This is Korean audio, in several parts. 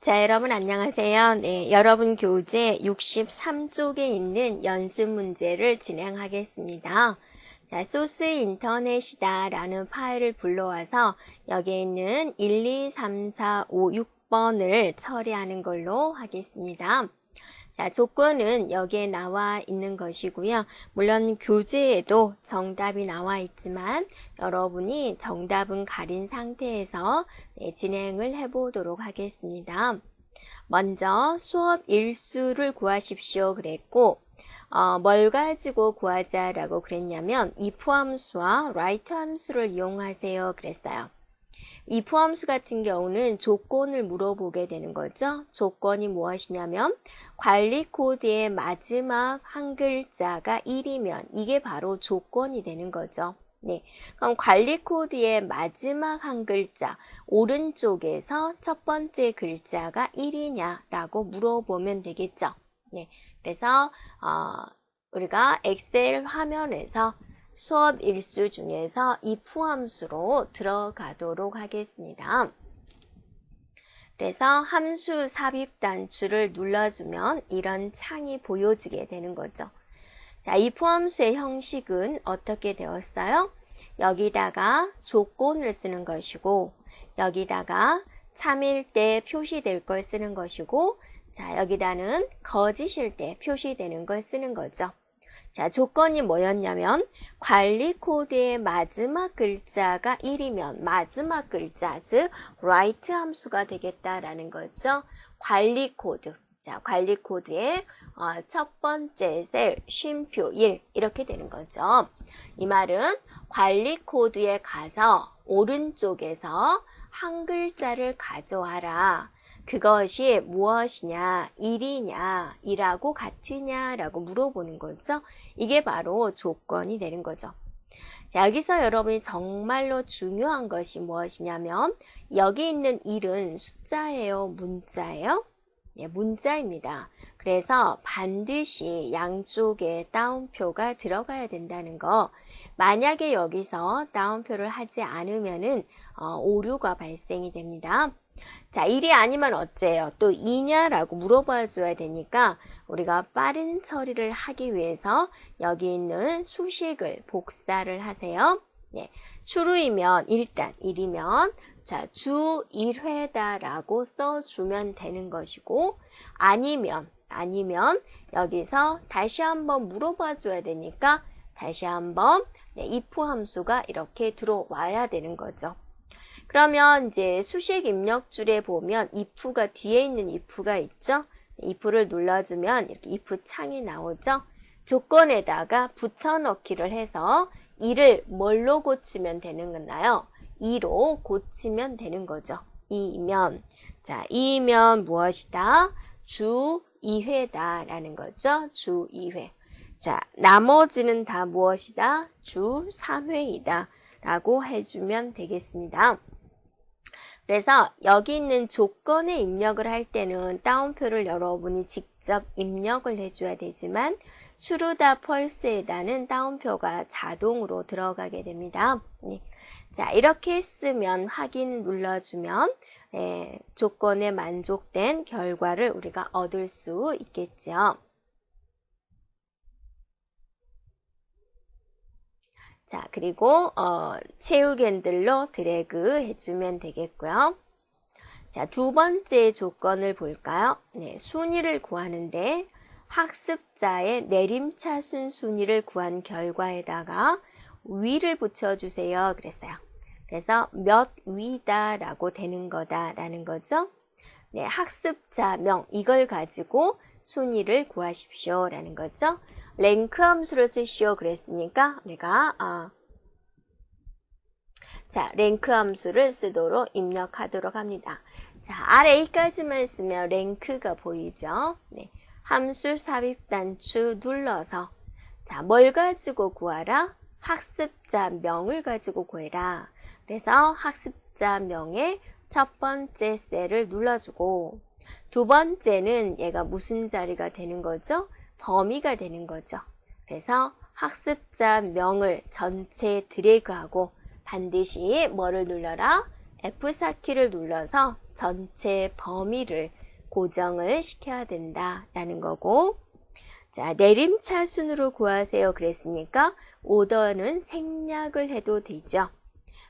자, 여러분 안녕하세요. 네, 여러분 교재 63쪽에 있는 연습 문제를 진행하겠습니다. 자, 소스 인터넷이다 라는 파일을 불러와서 여기에 있는 1, 2, 3, 4, 5, 6번을 처리하는 걸로 하겠습니다. 자, 조건은 여기에 나와 있는 것이고요. 물론 교재에도 정답이 나와 있지만 여러분이 정답은 가린 상태에서 네, 진행을 해보도록 하겠습니다. 먼저 수업 일수를 구하십시오 그랬고 어, 뭘 가지고 구하자라고 그랬냐면 if 함수와 write 함수를 이용하세요 그랬어요. If 함수 같은 경우는 조건을 물어보게 되는 거죠. 조건이 무엇이냐면 관리 코드의 마지막 한 글자가 1이면 이게 바로 조건이 되는 거죠. 네. 그럼 관리 코드의 마지막 한 글자, 오른쪽에서 첫 번째 글자가 1이냐라고 물어보면 되겠죠. 네. 그래서, 어, 우리가 엑셀 화면에서 수업 일수 중에서 이 포함수로 들어가도록 하겠습니다. 그래서 함수 삽입 단추를 눌러주면 이런 창이 보여지게 되는 거죠. 자, 이 포함수의 형식은 어떻게 되었어요? 여기다가 조건을 쓰는 것이고, 여기다가 참일 때 표시될 걸 쓰는 것이고, 자, 여기다는 거짓일 때 표시되는 걸 쓰는 거죠. 자, 조건이 뭐였냐면 관리 코드의 마지막 글자가 1이면 마지막 글자, 즉 write 함수가 되겠다라는 거죠. 관리 코드. 자, 관리 코드의 어, 첫 번째 셀 쉼표 1 이렇게 되는 거죠. 이 말은 관리 코드에 가서 오른쪽에서 한 글자를 가져와라. 그것이 무엇이냐, 일이냐, 일하고 같으냐라고 물어보는 거죠. 이게 바로 조건이 되는 거죠. 자, 여기서 여러분이 정말로 중요한 것이 무엇이냐면 여기 있는 일은 숫자예요, 문자예요? 네, 문자입니다. 그래서 반드시 양쪽에 따옴표가 들어가야 된다는 거. 만약에 여기서 따옴표를 하지 않으면은 어, 오류가 발생이 됩니다. 자, 1이 아니면 어째요? 또 2냐라고 물어봐 줘야 되니까 우리가 빠른 처리를 하기 위해서 여기 있는 수식을 복사를 하세요. 네. 추루이면 일단 1이면 자, 주 1회다라고 써 주면 되는 것이고 아니면 아니면 여기서 다시 한번 물어봐 줘야 되니까 다시 한번 네, if 함수가 이렇게 들어와야 되는 거죠. 그러면 이제 수식 입력줄에 보면 if가 뒤에 있는 if가 있죠. if를 눌러주면 이렇게 if 창이 나오죠. 조건에다가 붙여넣기를 해서 이를 뭘로 고치면 되는 건가요? 2로 고치면 되는 거죠. 2면 자 2면 무엇이다? 주 2회다 라는 거죠. 주 2회 자 나머지는 다 무엇이다? 주 3회이다 라고 해주면 되겠습니다. 그래서 여기 있는 조건에 입력을 할 때는 따옴표를 여러분이 직접 입력을 해줘야 되지만 추루다 펄스에다는 따옴표가 자동으로 들어가게 됩니다. 네. 자 이렇게 했으면 확인 눌러주면 네, 조건에 만족된 결과를 우리가 얻을 수 있겠죠. 자, 그리고 어, 채우겐들로 드래그 해주면 되겠고요. 자, 두 번째 조건을 볼까요? 네, 순위를 구하는데 학습자의 내림차순 순위를 구한 결과에다가 위를 붙여주세요. 그랬어요. 그래서 몇 위다라고 되는 거다라는 거죠. 네, 학습자명 이걸 가지고 순위를 구하십시오라는 거죠. 랭크 함수를 쓰시오 그랬으니까 우리가 아, 자 랭크 함수를 쓰도록 입력하도록 합니다. 자 RA까지만 쓰면 랭크가 보이죠. 네, 함수 삽입 단추 눌러서 자뭘 가지고 구하라? 학습자 명을 가지고 구해라. 그래서 학습자 명의 첫 번째 셀을 눌러주고 두 번째는 얘가 무슨 자리가 되는 거죠? 범위가 되는 거죠. 그래서 학습자 명을 전체 드래그하고 반드시 뭐를 눌러라? F4키를 눌러서 전체 범위를 고정을 시켜야 된다라는 거고 자, 내림차 순으로 구하세요 그랬으니까 오더는 생략을 해도 되죠.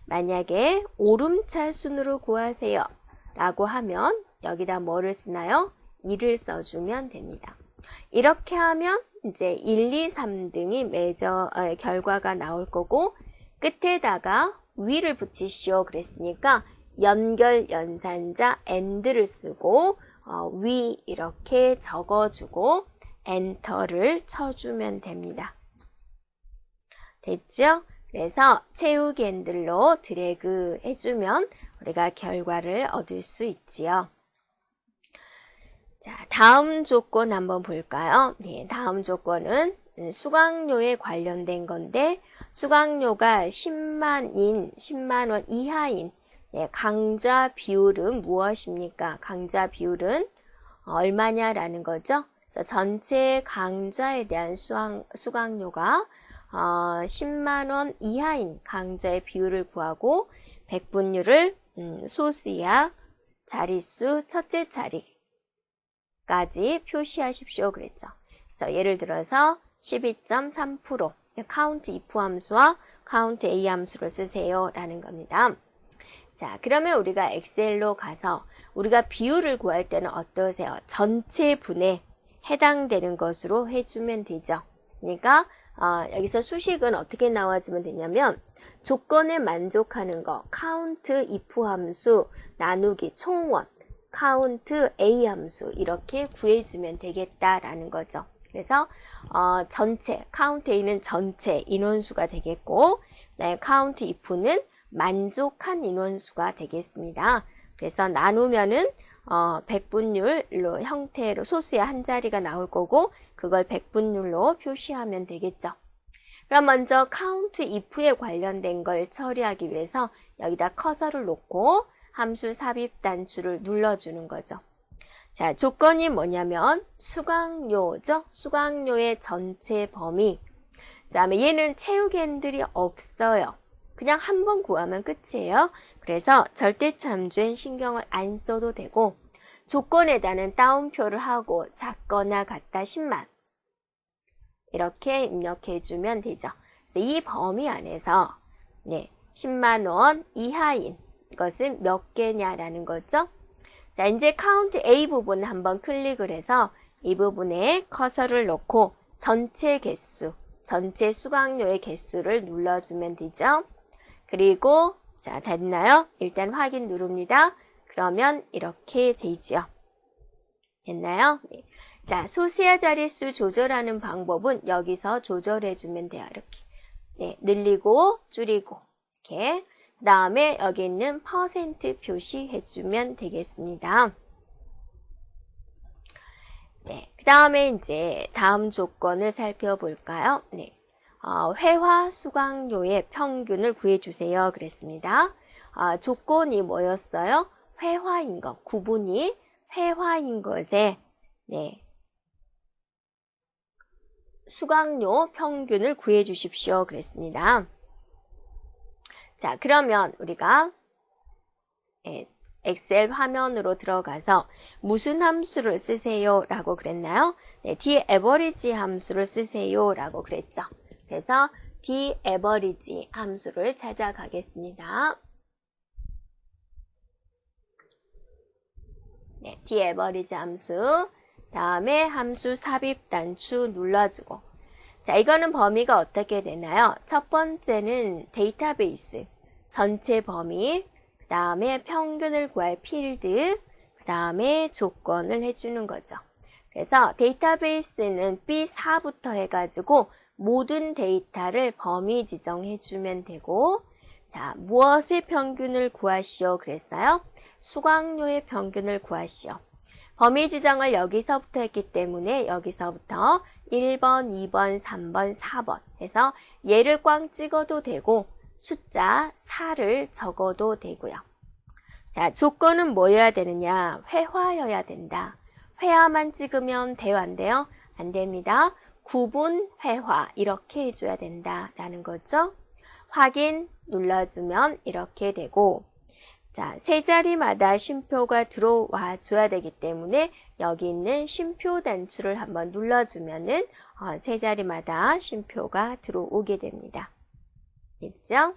만약에 오름차 순으로 구하세요 라고 하면 여기다 뭐를 쓰나요? 2를 써주면 됩니다. 이렇게 하면 이제 1, 2, 3등이 매저 어, 결과가 나올 거고 끝에다가 위를 붙이시오 그랬으니까 연결 연산자 and를 쓰고 어, 위 이렇게 적어주고 엔터를 쳐주면 됩니다. 됐죠? 그래서 채우기 핸들로 드래그 해주면 우리가 결과를 얻을 수 있지요. 자, 다음 조건 한번 볼까요? 네, 다음 조건은 수강료에 관련된 건데 수강료가 10만인, 10만 원 이하인 네, 강좌 비율은 무엇입니까? 강좌 비율은 얼마냐라는 거죠. 그래서 전체 강좌에 대한 수강, 수강료가 어, 10만 원 이하인 강좌의 비율을 구하고 백분율을 음, 소수야 자릿수 첫째 자리 까지 표시하십시오 그랬죠. 그래서 예를 들어서 12.3% 카운트 if 함수와 카운트 a 함수를 쓰세요 라는 겁니다. 자, 그러면 우리가 엑셀로 가서 우리가 비율을 구할 때는 어떠세요? 전체 분에 해당되는 것으로 해주면 되죠. 그러니까 어, 여기서 수식은 어떻게 나와주면 되냐면 조건에 만족하는 거 count if 함수 나누기 총원 count a 함수 이렇게 구해주면 되겠다라는 거죠. 그래서 어, 전체 count a는 전체 인원수가 되겠고 네, count if는 만족한 인원수가 되겠습니다. 그래서 나누면은 어, 백분율로 형태로 소수의 한 자리가 나올 거고 그걸 백분율로 표시하면 되겠죠. 그럼 먼저 count if에 관련된 걸 처리하기 위해서 여기다 커서를 놓고 함수 삽입 단추를 눌러주는 거죠. 자, 조건이 뭐냐면 수강료죠. 수강료의 전체 범위. 그 다음에 얘는 핸들이 없어요. 그냥 한 번 구하면 끝이에요. 그래서 절대 참조엔 신경을 안 써도 되고 조건에다는 따옴표를 하고 작거나 같다 10만 이렇게 입력해 주면 되죠. 이 범위 안에서 네, 10만 원 이하인 것은 몇 개냐라는 거죠. 자, 이제 카운트 A 부분 한번 클릭을 해서 이 부분에 커서를 놓고 전체 개수, 전체 수강료의 개수를 눌러주면 되죠. 그리고 자 됐나요? 일단 확인 누릅니다. 그러면 이렇게 되죠. 됐나요? 네. 자 소수야 자릿수 조절하는 방법은 여기서 조절해주면 돼요. 이렇게 네, 늘리고 줄이고 이렇게 그 다음에 여기 있는 퍼센트 표시해주면 되겠습니다. 네, 그 다음에 이제 다음 조건을 살펴볼까요? 네. 어, 회화 수강료의 평균을 구해주세요. 그랬습니다. 아, 조건이 뭐였어요? 회화인 것, 구분이 회화인 것에 네, 수강료 평균을 구해 주십시오. 그랬습니다. 자, 그러면 우리가 예, 엑셀 화면으로 들어가서 무슨 함수를 쓰세요? 라고 그랬나요? 네, d average 함수를 쓰세요. 라고 그랬죠. 그래서 d average 함수를 찾아가겠습니다. 네, d average 함수 다음에 함수 삽입 단추 눌러주고 자 이거는 범위가 어떻게 되나요? 첫 번째는 데이터베이스 전체 범위 그 다음에 평균을 구할 필드 그 다음에 조건을 해주는 거죠. 그래서 데이터베이스는 B4부터 해가지고 모든 데이터를 범위 지정해 주면 되고 자 무엇의 평균을 구하시오 그랬어요? 수강료의 평균을 구하시오. 범위 지정을 여기서부터 했기 때문에 여기서부터 1번, 2번, 3번, 4번 해서 얘를 꽝 찍어도 되고 숫자 4를 적어도 되고요. 자, 조건은 뭐여야 되느냐? 회화여야 된다. 회화만 찍으면 돼요, 안 돼요? 안 됩니다. 구분 회화 이렇게 해줘야 된다라는 거죠. 확인 눌러주면 이렇게 되고 자, 세 자리마다 쉼표가 들어와 줘야 되기 때문에 여기 있는 쉼표 단추를 한번 눌러주면은 어, 세 자리마다 쉼표가 들어오게 됩니다. 됐죠?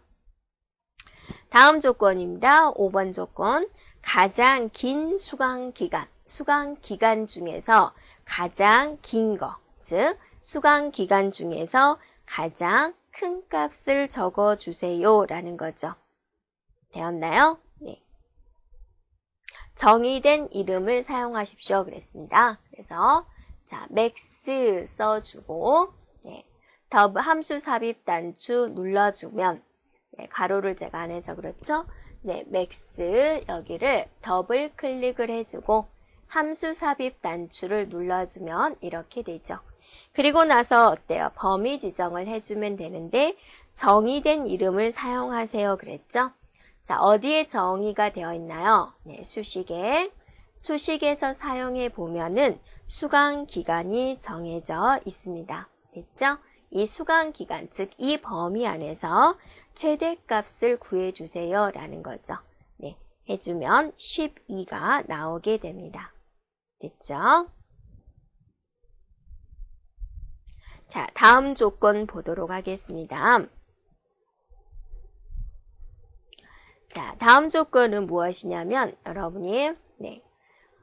다음 조건입니다. 5번 조건. 가장 긴 수강 기간. 수강 기간 중에서 가장 긴 거. 즉, 수강 기간 중에서 가장 큰 값을 적어 주세요. 라는 거죠. 되었나요? 네. 정의된 이름을 사용하십시오. 그랬습니다. 그래서, 자, 맥스 써주고, 네. 더블 함수 삽입 단추 눌러주면, 네, 가로를 제가 안 해서 그렇죠? 네, 맥스 여기를 더블 클릭을 해주고, 함수 삽입 단추를 눌러주면 이렇게 되죠. 그리고 나서 어때요? 범위 지정을 해주면 되는데 정의된 이름을 사용하세요 그랬죠? 자, 어디에 정의가 되어 있나요? 네, 수식에. 수식에서 사용해 보면은 수강 기간이 정해져 있습니다. 됐죠? 이 수강 기간, 즉 이 범위 안에서 최대값을 구해 주세요 라는 거죠. 네, 해주면 12가 나오게 됩니다. 됐죠? 자, 다음 조건 보도록 하겠습니다. 자, 다음 조건은 무엇이냐면 여러분이 네,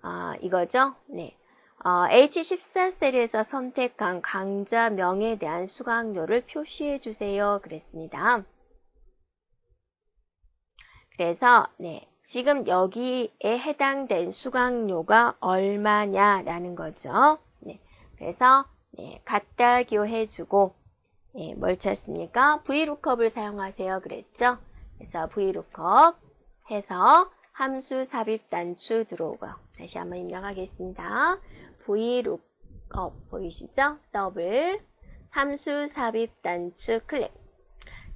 아, 이거죠. 네, 어, H14셀에서 선택한 강좌 명에 대한 수강료를 표시해 주세요. 그랬습니다. 그래서 네, 지금 여기에 해당된 수강료가 얼마냐라는 거죠. 네, 그래서 네, 갖다 교해주고 네, 뭘 찾습니까? VLOOKUP을 사용하세요. 그랬죠? 그래서 VLOOKUP 해서 함수 삽입 단추 들어오고요. 다시 한번 입력하겠습니다. VLOOKUP 보이시죠? 더블 함수 삽입 단추 클릭.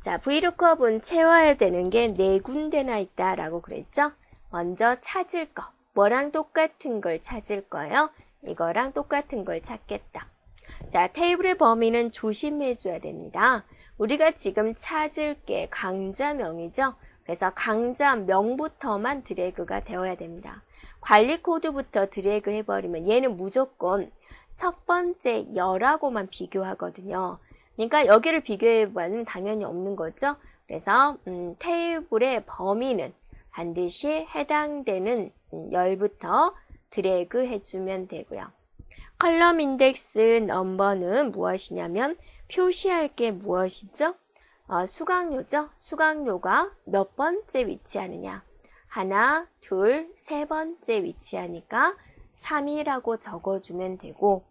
자, VLOOKUP은 채워야 되는 게 네 군데나 있다라고 그랬죠? 먼저 찾을 거. 뭐랑 똑같은 걸 찾을 거예요? 이거랑 똑같은 걸 찾겠다. 자, 테이블의 범위는 조심해 줘야 됩니다. 우리가 지금 찾을 게 강좌명이죠? 그래서 강좌명부터만 드래그가 되어야 됩니다. 관리 코드부터 드래그 해버리면 얘는 무조건 첫 번째 열하고만 비교하거든요. 그러니까 여기를 비교해보면 당연히 없는 거죠. 그래서 음, 테이블의 범위는 반드시 해당되는 음, 열부터 드래그 해주면 되고요. 컬럼 인덱스 넘버는 무엇이냐면 표시할 게 무엇이죠? 어, 수강료죠. 수강료가 몇 번째 위치하느냐. 하나, 둘, 세 번째 위치하니까 3이라고 적어주면 되고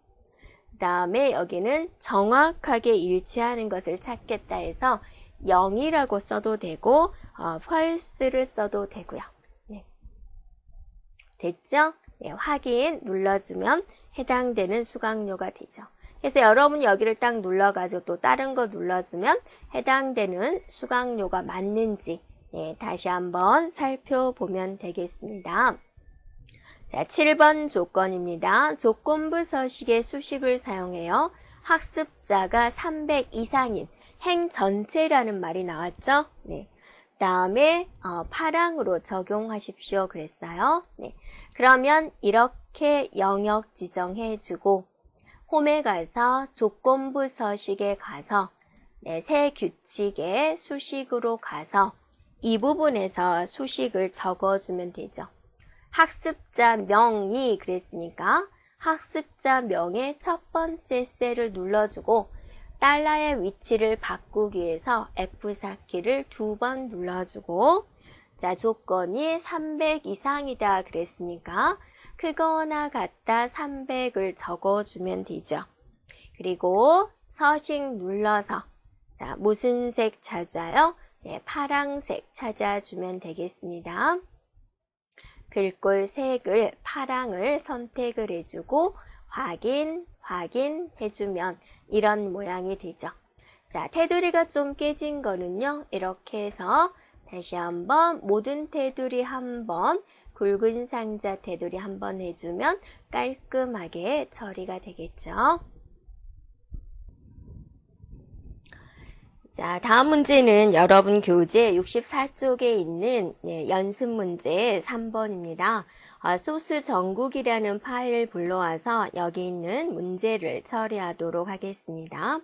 그 다음에 여기는 정확하게 일치하는 것을 찾겠다 해서 0이라고 써도 되고 어, false를 써도 되고요. 네. 됐죠? 네, 확인 눌러주면 해당되는 수강료가 되죠. 그래서 여러분이 여기를 딱 눌러가지고 또 다른 거 눌러주면 해당되는 수강료가 맞는지 네, 다시 한번 살펴보면 되겠습니다. 자, 7번 조건입니다. 조건부 서식의 수식을 사용해요. 학습자가 300 이상인 행 전체라는 말이 나왔죠? 네. 다음에 어, 파랑으로 적용하십시오 그랬어요. 네. 그러면 이렇게 영역 지정해 주고 홈에 가서 조건부 서식에 가서 네, 새 규칙의 수식으로 가서 이 부분에서 수식을 적어주면 되죠. 학습자 명이 그랬으니까 학습자 명의 첫 번째 셀을 눌러주고 달러의 위치를 바꾸기 위해서 F4 키를 두 번 눌러주고 자 조건이 300 이상이다 그랬으니까 크거나 같다 300을 적어주면 되죠. 그리고 서식 눌러서 자 무슨 색 찾아요? 네, 파랑색 찾아주면 되겠습니다. 글꼴 색을 파랑을 선택을 해주고 확인, 확인 해주면 이런 모양이 되죠. 자, 테두리가 좀 깨진 거는요. 이렇게 해서 다시 한번 모든 테두리 한번 굵은 상자 테두리 한번 해주면 깔끔하게 처리가 되겠죠. 자, 다음 문제는 여러분 교재 64쪽에 있는 네, 연습 문제 3번입니다. 아, 소스 전국이라는 파일을 불러와서 여기 있는 문제를 처리하도록 하겠습니다.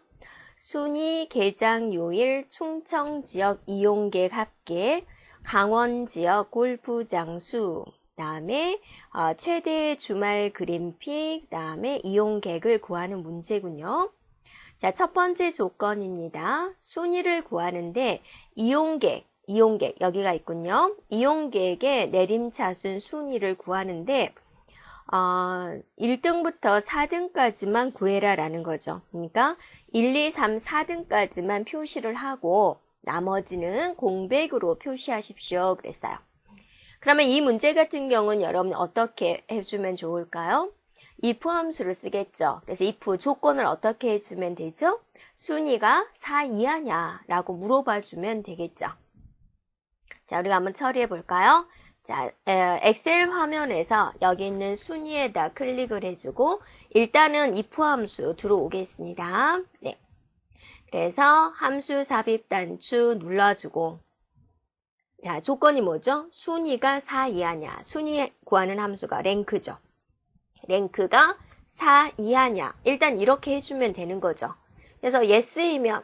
순위 개장 요일 충청 지역 이용객 합계 강원 지역 골프 장 수 그다음에 어, 최대 주말 그린픽 그다음에 이용객을 구하는 문제군요. 자, 첫 번째 조건입니다. 순위를 구하는데 이용객, 이용객 여기가 있군요. 이용객의 내림차순 순위를 구하는데 어, 1등부터 4등까지만 구해라라는 거죠. 그러니까 1, 2, 3, 4등까지만 표시를 하고 나머지는 공백으로 표시하십시오. 그랬어요. 그러면 이 문제 같은 경우는 여러분 어떻게 해주면 좋을까요? if 함수를 쓰겠죠. 그래서 if 조건을 어떻게 해주면 되죠? 순위가 4 이하냐라고 물어봐 주면 되겠죠. 자, 우리가 한번 처리해 볼까요? 자, 에, 엑셀 화면에서 여기 있는 순위에다 클릭을 해주고 일단은 if 함수 들어오겠습니다. 네. 그래서 함수 삽입 단추 눌러주고 자, 조건이 뭐죠? 순위가 4 이하냐. 순위 구하는 함수가 랭크죠. 랭크가 4 이하냐. 일단 이렇게 해주면 되는 거죠. 그래서 yes이면,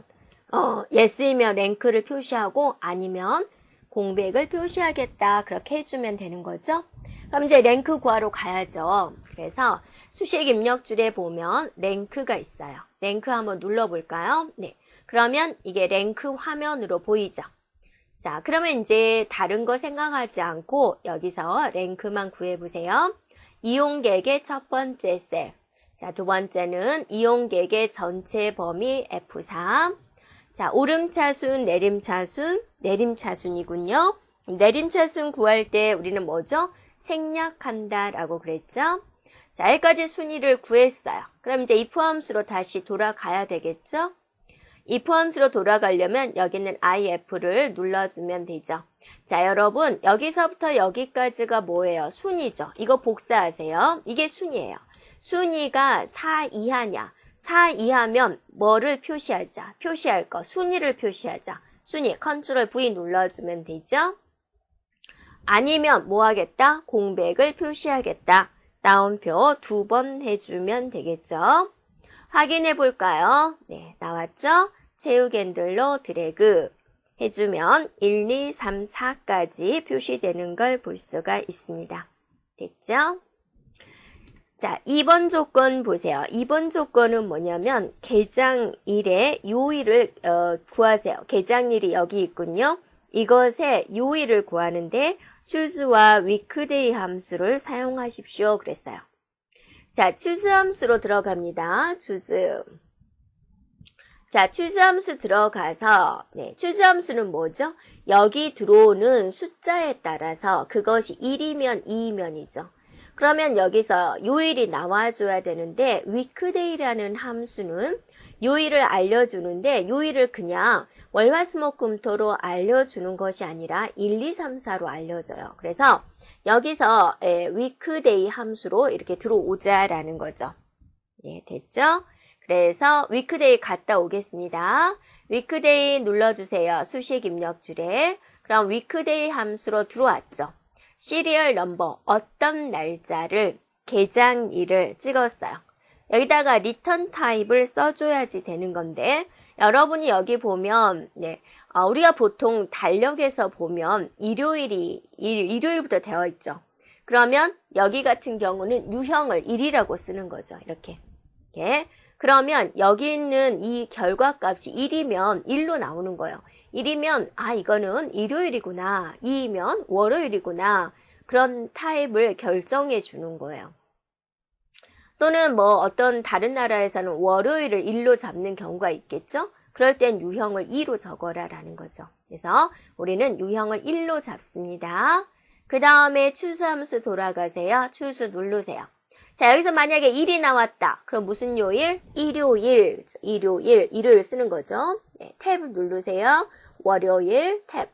어, yes이면 랭크를 표시하고 아니면 공백을 표시하겠다. 그렇게 해주면 되는 거죠. 그럼 이제 랭크 구하러 가야죠. 그래서 수식 입력줄에 보면 랭크가 있어요. 랭크 한번 눌러볼까요? 네. 그러면 이게 랭크 화면으로 보이죠. 자, 그러면 이제 다른 거 생각하지 않고 여기서 랭크만 구해보세요. 이용객의 첫 번째 셀. 자, 두 번째는 이용객의 전체 범위 F3. 자, 오름차순, 내림차순, 내림차순이군요. 내림차순 구할 때 우리는 뭐죠? 생략한다 라고 그랬죠? 자, 여기까지 순위를 구했어요. 그럼 이제 이 포함수로 다시 돌아가야 되겠죠? 이 포함수로 돌아가려면 여기는 IF를 눌러주면 되죠. 자, 여러분, 여기서부터 여기까지가 뭐예요? 순위죠. 이거 복사하세요. 이게 순위예요. 순위가 4 이하냐? 4 이하면 뭐를 표시하자? 표시할 거, 순위를 표시하자. 순위, 컨트롤 V 눌러주면 되죠. 아니면 뭐 하겠다? 공백을 표시하겠다. 다운표 두 번 해주면 되겠죠. 확인해 볼까요? 네, 나왔죠? 채우 겐들로 드래그 해주면 1, 2, 3, 4까지 표시되는 걸 볼 수가 있습니다. 됐죠? 자, 2번 조건 보세요. 2번 조건은 뭐냐면 개장일의 요일을 어, 구하세요. 개장일이 여기 있군요. 이것의 요일을 구하는데 choose와 weekday 함수를 사용하십시오. 그랬어요. 자, choose 함수로 들어갑니다. choose. 자, choose 함수 들어가서 네, choose 함수는 뭐죠? 여기 들어오는 숫자에 따라서 그것이 1이면 2이면이죠. 그러면 여기서 요일이 나와줘야 되는데 weekday라는 함수는 요일을 알려주는데 요일을 그냥 월화수목금토로 알려주는 것이 아니라 1, 2, 3, 4로 알려줘요. 그래서 여기서 weekday 함수로 이렇게 들어오자라는 거죠. 네, 됐죠? 그래서 위크데이 갔다 오겠습니다. 위크데이 눌러주세요. 수식 입력 줄에. 그럼 위크데이 함수로 들어왔죠. 시리얼 넘버 어떤 날짜를 개장일을 찍었어요. 여기다가 리턴 타입을 써줘야지 되는 건데 여러분이 여기 보면 네, 어, 우리가 보통 달력에서 보면 일요일이 일, 일요일부터 되어 있죠. 그러면 여기 같은 경우는 유형을 1이라고 쓰는 거죠. 이렇게. 이렇게. 그러면 여기 있는 이 결과값이 1이면 1로 나오는 거예요. 1이면 아 이거는 일요일이구나. 2이면 월요일이구나. 그런 타입을 결정해 주는 거예요. 또는 뭐 어떤 다른 나라에서는 월요일을 1로 잡는 경우가 있겠죠? 그럴 땐 유형을 2로 적어라 라는 거죠. 그래서 우리는 유형을 1로 잡습니다. 그 다음에 추수함수 돌아가세요. 추수 누르세요. 자, 여기서 만약에 일이 나왔다. 그럼 무슨 요일? 일요일. 일요일. 일요일 쓰는 거죠. 네, 탭을 누르세요. 월요일 탭.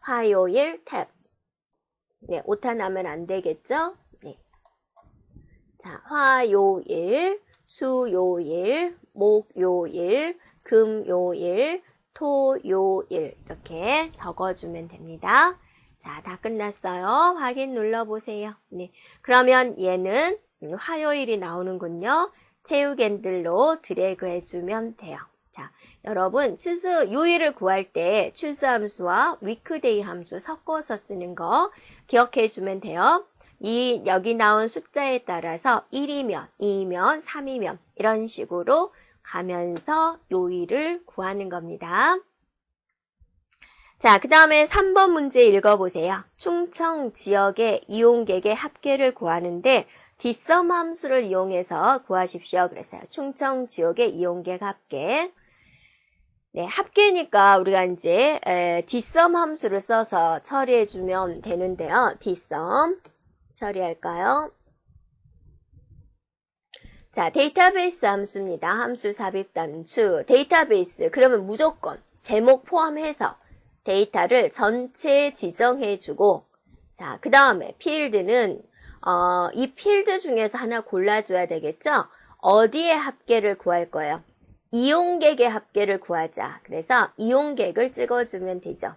화요일 탭. 네, 오타 나면 안 되겠죠? 네. 자, 화요일, 수요일, 목요일, 금요일, 토요일 이렇게 적어주면 됩니다. 자, 다 끝났어요. 확인 눌러보세요. 네. 그러면 얘는 화요일이 나오는군요. 체육앤들로 드래그 해주면 돼요. 자, 여러분 추수 요일을 구할 때 추수 함수와 위크데이 함수 섞어서 쓰는 거 기억해 주면 돼요. 이 여기 나온 숫자에 따라서 1이면, 2이면, 3이면 이런 식으로 가면서 요일을 구하는 겁니다. 자, 그 다음에 3번 문제 읽어보세요. 충청 지역의 이용객의 합계를 구하는데 뒷섬 함수를 이용해서 구하십시오. 그랬어요. 충청 지역의 이용객 합계. 네, 합계니까 우리가 이제 에, 뒷섬 함수를 써서 처리해주면 되는데요. 뒷섬 처리할까요? 자, 데이터베이스 함수입니다. 함수 삽입 단추. 데이터베이스. 그러면 무조건 제목 포함해서 데이터를 전체 지정해주고, 자, 그 다음에 필드는, 어, 이 필드 중에서 하나 골라줘야 되겠죠? 어디에 합계를 구할 거예요? 이용객의 합계를 구하자. 그래서 이용객을 찍어주면 되죠.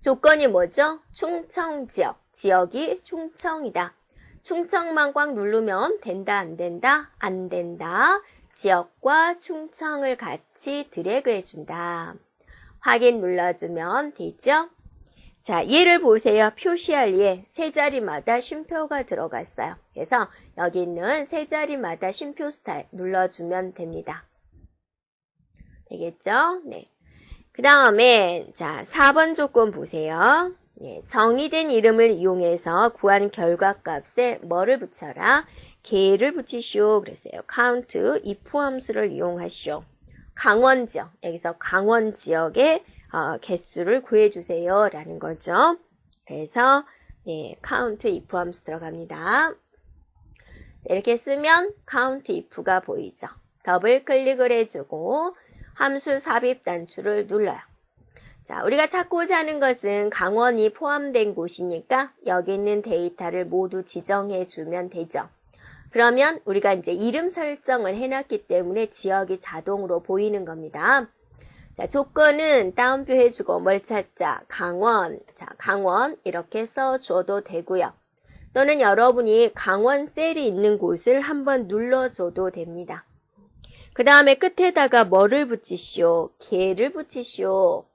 조건이 뭐죠? 충청 지역. 지역이 충청이다. 충청만 꽉 누르면 된다, 안 된다? 안 된다. 지역과 충청을 같이 드래그 해준다. 확인 눌러주면 되죠? 자, 얘를 보세요. 표시할 예. 세 자리마다 쉼표가 들어갔어요. 그래서 여기 있는 세 자리마다 쉼표 스타일 눌러주면 됩니다. 되겠죠? 네. 그 다음에, 자, 4번 조건 보세요. 네, 정의된 이름을 이용해서 구하는 결과값에 뭐를 붙여라? 개를 붙이시오. 그랬어요. count, if 함수를 이용하시오. 강원 지역, 여기서 강원 지역의 어, 개수를 구해주세요. 라는 거죠. 그래서, 네, count, if 함수 들어갑니다. 자, 이렇게 쓰면 count, if가 보이죠. 더블 클릭을 해주고, 함수 삽입 단추를 눌러요. 자, 우리가 찾고자 하는 것은 강원이 포함된 곳이니까 여기 있는 데이터를 모두 지정해 주면 되죠. 그러면 우리가 이제 이름 설정을 해놨기 때문에 지역이 자동으로 보이는 겁니다. 자, 조건은 따옴표 해주고 뭘 찾자? 강원. 자, 강원 이렇게 써줘도 되고요. 또는 여러분이 강원 셀이 있는 곳을 한번 눌러줘도 됩니다. 그 다음에 끝에다가 뭐를 붙이시오? 개를 붙이시오.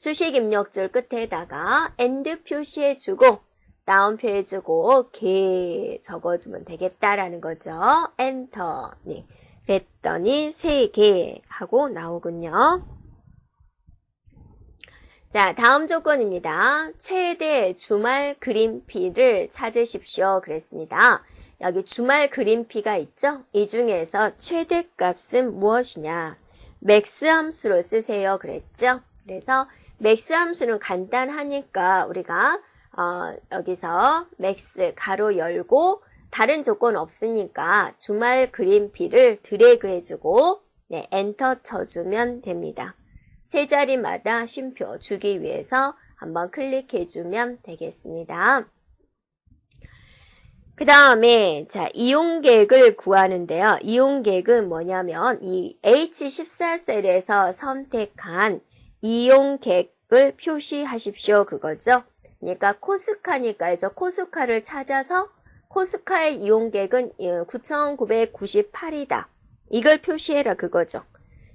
수식 입력줄 끝에다가 and 표시해주고 다운표 해주고 개 적어주면 되겠다라는 거죠. 엔터. 네. 그랬더니 세 개 하고 나오군요. 자, 다음 조건입니다. 최대 주말 그림피를 찾으십시오. 그랬습니다. 여기 주말 그림피가 있죠? 이 중에서 최대값은 무엇이냐? 맥스 함수로 쓰세요. 그랬죠? 그래서 맥스 함수는 간단하니까 우리가 어, 여기서 맥스 가로 열고 다른 조건 없으니까 주말 그림피를 드래그 해주고 네, 엔터 쳐주면 됩니다. 세 자리마다 쉼표 주기 위해서 한번 클릭해주면 되겠습니다. 그 다음에 자 이용객을 구하는데요. 이용객은 뭐냐면 이 H14셀에서 선택한 이용객을 표시하십시오 그거죠. 그러니까 코스카니까 해서 코스카를 찾아서 코스카의 이용객은 9,998이다. 이걸 표시해라 그거죠.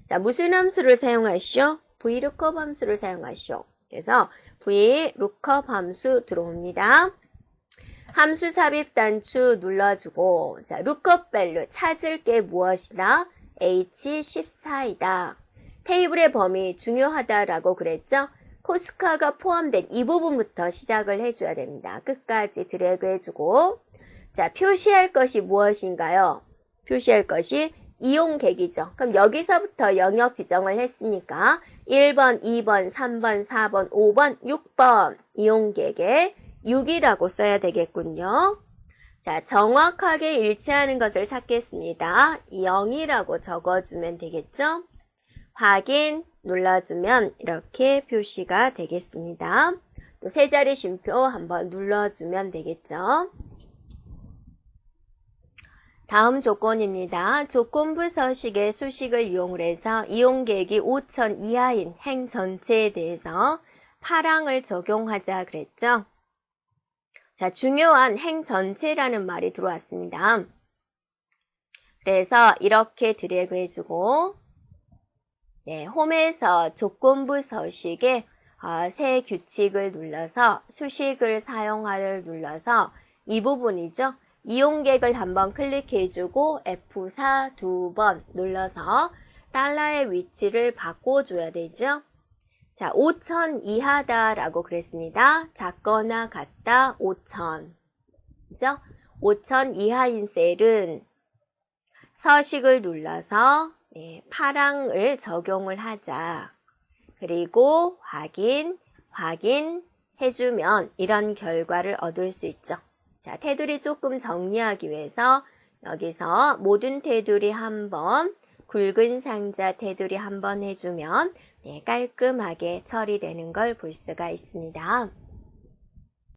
자 무슨 함수를 사용하시오? VLOOKUP 함수를 사용하시오. 그래서 VLOOKUP 함수 들어옵니다. 함수 삽입 단추 눌러주고 자 lookup value 찾을 게 무엇이다? H14이다. 테이블의 범위 중요하다라고 그랬죠? 코스카가 포함된 이 부분부터 시작을 해줘야 됩니다. 끝까지 드래그 해주고 자 표시할 것이 무엇인가요? 표시할 것이 이용객이죠. 그럼 여기서부터 영역 지정을 했으니까 1번, 2번, 3번, 4번, 5번, 6번 이용객의 6이라고 써야 되겠군요. 자, 정확하게 일치하는 것을 찾겠습니다. 0이라고 적어주면 되겠죠? 확인 눌러주면 이렇게 표시가 되겠습니다. 또 세 자리 쉼표 한번 눌러주면 되겠죠? 다음 조건입니다. 조건부 서식의 수식을 이용을 해서 이용계획이 5천 이하인 행 전체에 대해서 파랑을 적용하자 그랬죠. 자, 중요한 행 전체라는 말이 들어왔습니다. 그래서 이렇게 드래그 해주고, 네, 홈에서 조건부 서식에 어, 새 규칙을 눌러서 수식을 사용하를 눌러서 이 부분이죠. 이용객을 한번 클릭해주고 F4 두 번 눌러서 달러의 위치를 바꿔줘야 되죠. 자, 5천 이하다라고 그랬습니다. 작거나 같다 5천. 그죠? 5천 이하인 셀은 서식을 눌러서 네, 파랑을 적용을 하자. 그리고 확인, 확인 해주면 이런 결과를 얻을 수 있죠. 자, 테두리 조금 정리하기 위해서 여기서 모든 테두리 한번 굵은 상자 테두리 한번 해주면 네, 깔끔하게 처리되는 걸 볼 수가 있습니다.